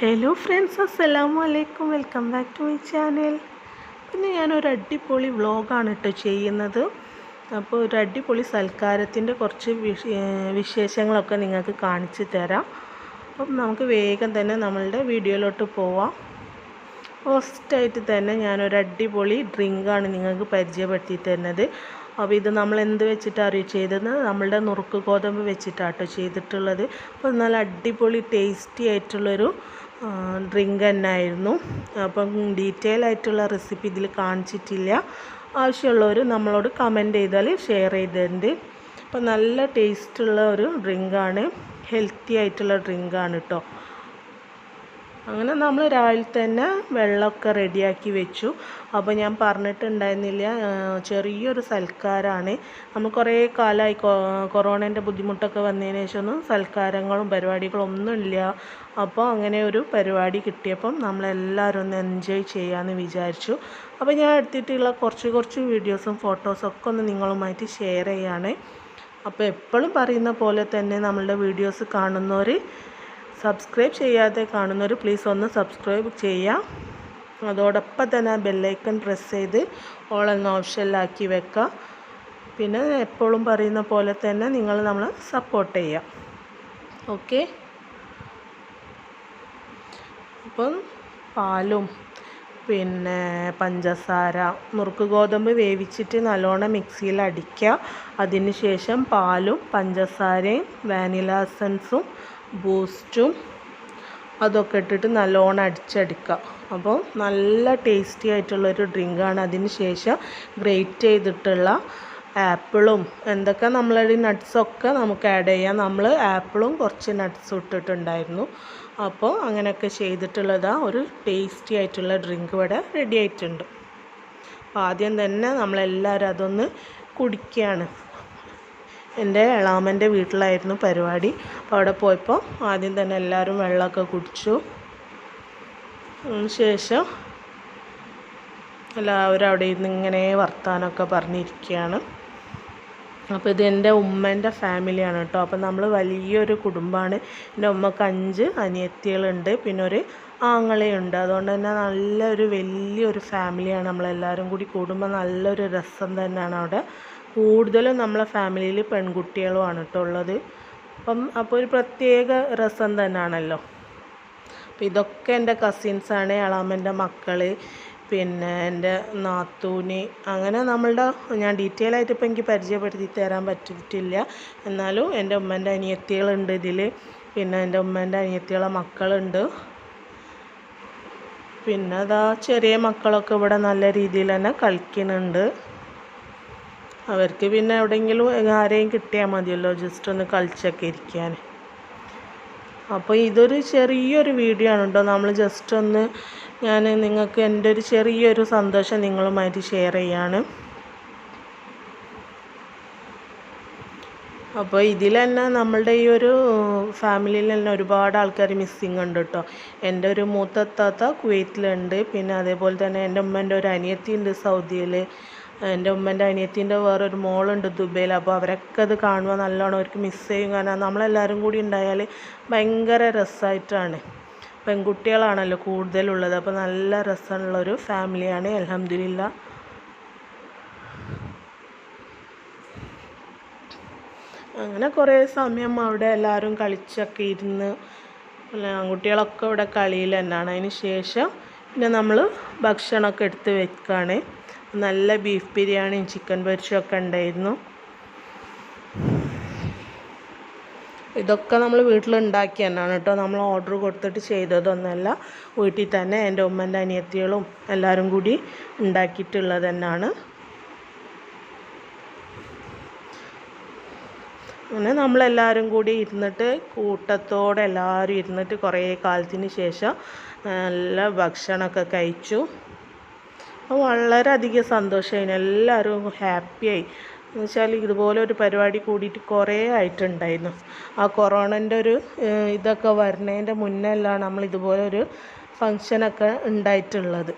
Hello friends അസ്സലാമു അലൈക്കും welcome back to my channel പിന്നെ ഞാനൊരു അടിപൊളി വ്ളോഗാണ് കേട്ടോ ചെയ്യുന്നത്. അപ്പോൾ ഒരു അടിപൊളി സൽക്കാരത്തിന്റെ കുറച്ച് വിശേഷങ്ങളൊക്കെ നിങ്ങൾക്ക് കാണിച്ചു തരാം. അപ്പം നമുക്ക് വേഗം തന്നെ നമ്മളുടെ വീഡിയോയിലോട്ട് പോവാം. ഫസ്റ്റായിട്ട് തന്നെ ഞാനൊരു അടിപൊളി ഡ്രിങ്കാണ് നിങ്ങൾക്ക് പരിചയപ്പെടുത്തി തരുന്നത്. അപ്പോൾ ഇത് നമ്മൾ എന്ത് വെച്ചിട്ടാണ് ചെയ്തത്? നമ്മളുടെ നുറുക്ക് ഗോതമ്പ് വെച്ചിട്ടാട്ടോ ചെയ്തിട്ടുള്ളത്. അപ്പോൾ നല്ല അടിപൊളി ടേസ്റ്റി ആയിട്ടുള്ളൊരു ഡ്രിങ്ക് തന്നെ ആയിരുന്നു അപ്പം ഡീറ്റെയിൽ ആയിട്ടുള്ള റെസിപ്പി ഇതിൽ കാണിച്ചിട്ടില്ല. ആവശ്യമുള്ളവർ നമ്മളോട് കമന്റ് ചെയ്താൽ ഷെയർ ചെയ്തിട്ടുണ്ട്. അപ്പം നല്ല ടേസ്റ്റുള്ള ഒരു ഡ്രിങ്കാണ് ഹെൽത്തി ആയിട്ടുള്ള ഡ്രിങ്കാണ് കേട്ടോ അങ്ങനെ നമ്മൾ രാവിലെ തന്നെ വെള്ളമൊക്കെ റെഡിയാക്കി വെച്ചു. അപ്പോൾ ഞാൻ പറഞ്ഞിട്ടുണ്ടായിരുന്നില്ല ചെറിയൊരു സൽക്കാരമാണ് നമ്മൾ കുറേ കാലമായി കൊറോണേന്റെ ബുദ്ധിമുട്ടൊക്കെ വന്നതിന് ശേഷമൊന്നും സൽക്കാരങ്ങളും പരിപാടികളും ഒന്നുമില്ല. അപ്പോൾ അങ്ങനെ ഒരു പരിപാടി കിട്ടിയപ്പം നമ്മളെല്ലാവരും ഒന്ന് എൻജോയ് ചെയ്യാമെന്ന് വിചാരിച്ചു. അപ്പോൾ ഞാൻ എടുത്തിട്ടുള്ള കുറച്ച് കുറച്ച് വീഡിയോസും ഫോട്ടോസൊക്കെ ഒന്ന് നിങ്ങളുമായിട്ട് ഷെയർ ചെയ്യുകയാണ് അപ്പോൾ എപ്പോഴും പറയുന്ന പോലെ തന്നെ നമ്മളുടെ വീഡിയോസ് കാണുന്നവർ സബ്സ്ക്രൈബ് ചെയ്യാതെ കാണുന്നവർ പ്ലീസ് ഒന്ന് സബ്സ്ക്രൈബ് ചെയ്യാം അതോടൊപ്പം തന്നെ ആ ബെല്ലൈക്കൺ പ്രസ് ചെയ്ത് ഓൾ എന്ന ഓപ്ഷനിലാക്കി വെക്കുക. പിന്നെ എപ്പോഴും പറയുന്ന പോലെ തന്നെ നിങ്ങൾ നമ്മൾ സപ്പോർട്ട് ചെയ്യാം ഓക്കെ അപ്പം പാലും പിന്നെ പഞ്ചസാര നുറുക്ക് ഗോതമ്പ് വേവിച്ചിട്ട് നല്ലോണം മിക്സിയിൽ അടിക്കുക. അതിന് ശേഷം പാലും പഞ്ചസാരയും വാനില എസൻസും ബൂസ്റ്റും അതൊക്കെ ഇട്ടിട്ട് നല്ലോണം അടിച്ചടിക്കുക. അപ്പോൾ നല്ല ടേസ്റ്റി ആയിട്ടുള്ളൊരു ഡ്രിങ്കാണ്. അതിന് ശേഷം ഗ്രേറ്റ് ചെയ്തിട്ടുള്ള ആപ്പിളും എന്തൊക്കെ നമ്മളുടെ നട്ട്സൊക്കെ നമുക്ക് ആഡ് ചെയ്യാം. നമ്മൾ ആപ്പിളും കുറച്ച് നട്ട്സും ഇട്ടിട്ടുണ്ടായിരുന്നു. അപ്പോൾ അങ്ങനെയൊക്കെ ചെയ്തിട്ടുള്ളതാ ഒരു ടേസ്റ്റി ആയിട്ടുള്ള ഡ്രിങ്ക് ഇവിടെ റെഡി ആയിട്ടുണ്ട്. അപ്പോൾ ആദ്യം തന്നെ നമ്മളെല്ലാവരും അതൊന്ന് കുടിക്കുകയാണ്. എന്റെ എളാമന്റെ വീട്ടിലായിരുന്നു പരിപാടി. അപ്പോൾ അവിടെ പോയപ്പോൾ ആദ്യം തന്നെ എല്ലാവരും വെള്ളമൊക്കെ കുടിച്ചു. ശേഷം എല്ലാവരും അവിടെ ഇരുന്ന് ഇങ്ങനെ വർത്താനമൊക്കെ പറഞ്ഞിരിക്കുകയാണ്. അപ്പോൾ ഇത് എന്റെ ഉമ്മേന്റെ ഫാമിലിയാണ് കേട്ടോ. അപ്പോൾ നമ്മൾ വലിയൊരു കുടുംബമാണ്. എന്റെ ഉമ്മക്ക് അഞ്ച് അനിയത്തികളുണ്ട്. പിന്നെ ഒരു ആങ്ങളയുണ്ട്. അതുകൊണ്ട് തന്നെ നല്ലൊരു വലിയൊരു ഫാമിലിയാണ് നമ്മളെല്ലാവരും കൂടി കൂടുമ്പോൾ നല്ലൊരു രസം തന്നെയാണ് അവിടെ. കൂടുതലും നമ്മളെ ഫാമിലിയിൽ പെൺകുട്ടികളുമാണ് കേട്ടോ ഉള്ളത്. അപ്പം അപ്പോൾ ഒരു പ്രത്യേക രസം തന്നെയാണല്ലോ അപ്പം ഇതൊക്കെ എന്റെ കസിൻസാണ് ഇളാമന്റെ മക്കൾ പിന്നെ എന്റെ നാത്തൂന്. അങ്ങനെ നമ്മളുടെ ഞാൻ ഡീറ്റെയിൽ ആയിട്ട് ഇപ്പം എനിക്ക് പരിചയപ്പെടുത്തി തരാൻ പറ്റിയിട്ടില്ല. എന്നാലും എന്റെ ഉമ്മന്റെ അനിയത്തികളുണ്ട് ഇതിൽ പിന്നെ എന്റെ ഉമ്മന്റെ അനിയത്തികളെ മക്കളുണ്ട്. പിന്നെ അതാ ചെറിയ മക്കളൊക്കെ ഇവിടെ നല്ല രീതിയിൽ തന്നെ കളിക്കുന്നുണ്ട്. അവർക്ക് പിന്നെ എവിടെയെങ്കിലും ആരെയും കിട്ടിയാൽ മതിയല്ലോ ജസ്റ്റ് ഒന്ന് കളിച്ചൊക്കെ ഇരിക്കാൻ. അപ്പോൾ ഇതൊരു ചെറിയൊരു വീഡിയോ ആണ് കേട്ടോ നമ്മൾ ജസ്റ്റ് ഒന്ന് ഞാൻ നിങ്ങൾക്ക് എന്റെ ഒരു ചെറിയൊരു സന്തോഷം നിങ്ങളുമായിട്ട് ഷെയർ ചെയ്യാണ്. അപ്പോൾ ഇതിൽ തന്നെ നമ്മളുടെ ഈ ഒരു ഫാമിലിയിൽ തന്നെ ഒരുപാട് ആൾക്കാർ മിസ്സിങ് ഉണ്ട് കേട്ടോ എന്റെ ഒരു മൂത്തത്താത്ത കുവൈറ്റിലുണ്ട്. പിന്നെ അതേപോലെ തന്നെ എന്റെ ഉമ്മന്റെ ഒരു അനിയത്തി ഉണ്ട് സൗദിയിൽ എന്റെ ഉമ്മേന്റെ അനിയത്തിന്റെ വേറൊരു മോളുണ്ട് ദുബൈയിൽ. അപ്പോൾ അവരൊക്കെ അത് കാണുമ്പോൾ നല്ലോണം അവർക്ക് മിസ് ചെയ്യും. കാരണം നമ്മളെല്ലാവരും കൂടി ഉണ്ടായാൽ ഭയങ്കര രസമായിട്ടാണ്. പെൺകുട്ടികളാണല്ലോ കൂടുതലുള്ളത്. അപ്പോൾ നല്ല രസമുള്ളൊരു ഫാമിലിയാണ്. അലഹമില്ല അങ്ങനെ കുറേ സമയം അവിടെ എല്ലാവരും കളിച്ചൊക്കെ ഇരുന്ന് ആൺകുട്ടികളൊക്കെ ഇവിടെ കളിയിൽ തന്നെയാണ്. അതിന് ശേഷം പിന്നെ നമ്മൾ ഭക്ഷണമൊക്കെ എടുത്ത് വെക്കുകയാണ് നല്ല ബീഫ് ബിരിയാണിയും ചിക്കൻ പൊരിച്ചൊക്കെ ഉണ്ടായിരുന്നു. ഇതൊക്കെ നമ്മൾ വീട്ടിൽ ഉണ്ടാക്കി തന്നെയാണ് കേട്ടോ. നമ്മൾ ഓർഡർ കൊടുത്തിട്ട് ചെയ്തതൊന്നുമല്ല വീട്ടിൽ തന്നെ എന്റെ ഉമ്മന്റെ അനിയത്തികളും എല്ലാവരും കൂടി ഉണ്ടാക്കിയിട്ടുള്ളത് തന്നെയാണ് അങ്ങനെ നമ്മളെല്ലാവരും കൂടി ഇരുന്നിട്ട് കൂട്ടത്തോടെ എല്ലാവരും ഇരുന്നിട്ട് കുറേ കാലത്തിന് ശേഷം നല്ല ഭക്ഷണമൊക്കെ കഴിച്ചു. അപ്പോൾ വളരെയധികം സന്തോഷമായി എല്ലാവരും ഹാപ്പിയായി. എന്ന് വെച്ചാൽ ഇതുപോലെ ഒരു പരിപാടി കൂടിയിട്ട് കുറേ ആയിട്ടുണ്ടായിരുന്നു. ആ കൊറോണന്റെ ഒരു ഇതൊക്കെ വരുന്നതിന്റെ മുന്നെല്ലാം നമ്മൾ ഇതുപോലെ ഒരു ഫങ്ഷനൊക്കെ ഉണ്ടായിട്ടുള്ളത്.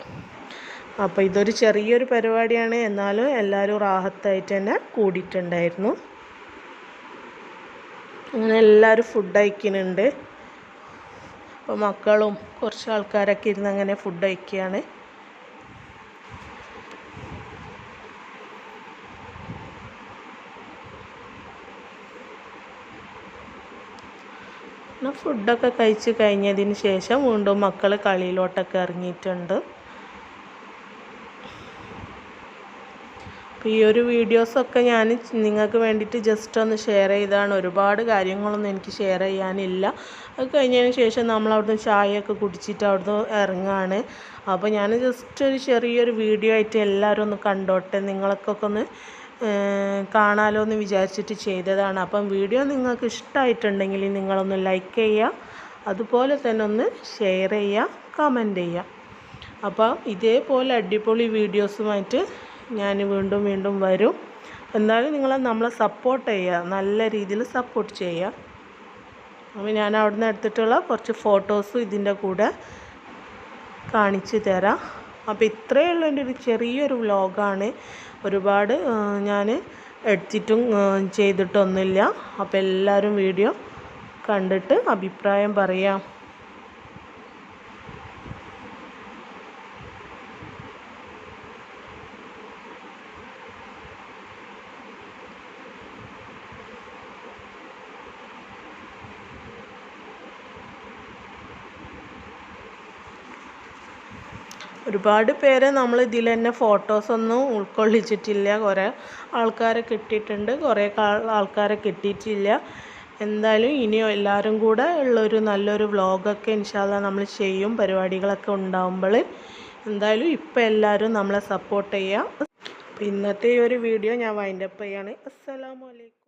അപ്പോൾ ഇതൊരു ചെറിയൊരു പരിപാടിയാണ്. എന്നാലും എല്ലാവരും റാഹത്തായിട്ട് തന്നെ കൂടിയിട്ടുണ്ടായിരുന്നു. അങ്ങനെ എല്ലാവരും ഫുഡ് കഴിക്കുന്നുണ്ട്. അപ്പോൾ മക്കളും കുറച്ച് ആൾക്കാരൊക്കെ ഇരുന്ന് അങ്ങനെ ഫുഡ് കഴിക്കുകയാണ്. പിന്നെ ഫുഡൊക്കെ കഴിച്ച് കഴിഞ്ഞതിന് ശേഷം വീണ്ടും മക്കൾ കളിയിലോട്ടൊക്കെ ഇറങ്ങിയിട്ടുണ്ട്. അപ്പോൾ ഈ ഒരു വീഡിയോസൊക്കെ ഞാൻ നിങ്ങൾക്ക് വേണ്ടിയിട്ട് ജസ്റ്റ് ഒന്ന് ഷെയർ ചെയ്താണ് ഒരുപാട് കാര്യങ്ങളൊന്നും എനിക്ക് ഷെയർ ചെയ്യാനില്ല. അത് കഴിഞ്ഞതിന് ശേഷം നമ്മൾ അവിടുന്ന് ചായയൊക്കെ കുടിച്ചിട്ട് അവിടുന്ന് ഇറങ്ങുകയാണ് അപ്പോൾ ഞാൻ ജസ്റ്റ് ഒരു ചെറിയൊരു വീഡിയോ ആയിട്ട് എല്ലാവരും ഒന്ന് കണ്ടോട്ടെ. നിങ്ങൾക്കൊക്കെ ഒന്ന് കാണാലോ എന്ന് വിചാരിച്ചിട്ട് ചെയ്തതാണ്. അപ്പം വീഡിയോ നിങ്ങൾക്ക് ഇഷ്ടമായിട്ടുണ്ടെങ്കിൽ നിങ്ങളൊന്ന് ലൈക്ക് ചെയ്യുക. അതുപോലെ തന്നെ ഒന്ന് ഷെയർ ചെയ്യുക കമന്റ് ചെയ്യുക. അപ്പം ഇതേപോലെ അടിപൊളി വീഡിയോസുമായിട്ട് ഞാൻ വീണ്ടും വീണ്ടും വരും. എന്തായാലും നിങ്ങൾ നമ്മളെ സപ്പോർട്ട് ചെയ്യുക നല്ല രീതിയിൽ സപ്പോർട്ട് ചെയ്യുക. അപ്പോൾ ഞാൻ അവിടുന്ന് എടുത്തിട്ടുള്ള കുറച്ച് ഫോട്ടോസും ഇതിന്റെ കൂടെ കാണിച്ചു തരാം. അപ്പോൾ ഇത്രയേ ഉള്ളൂ എന്റെ ഒരു ചെറിയൊരു വ്ലോഗാണ്. ഒരുപാട് ഞാൻ എടുത്തിട്ടും ചെയ്തിട്ടൊന്നുമില്ല. അപ്പോൾ എല്ലാവരും വീഡിയോ കണ്ടിട്ട് അഭിപ്രായം പറയാം. ഒരുപാട് പേരെ നമ്മൾ ഇതിൽ തന്നെ ഫോട്ടോസൊന്നും ഉൾക്കൊള്ളിച്ചിട്ടില്ല. കുറേ ആൾക്കാരെ കിട്ടിയിട്ടുണ്ട്. കുറേ ആൾക്കാരെ കിട്ടിയിട്ടില്ല. എന്തായാലും ഇനിയും എല്ലാവരും കൂടെ ഉള്ളൊരു നല്ലൊരു വ്ളോഗൊക്കെ ഇൻഷാല്ല നമ്മൾ ചെയ്യും. പരിപാടികളൊക്കെ ഉണ്ടാകുമ്പോൾ എന്തായാലും ഇപ്പം എല്ലാവരും നമ്മളെ സപ്പോർട്ട് ചെയ്യുക ഇന്നത്തെ ഈ ഒരു വീഡിയോ ഞാൻ വൈൻഡപ്പ് ചെയ്യാണ്. അസ്സലാമലൈക്കും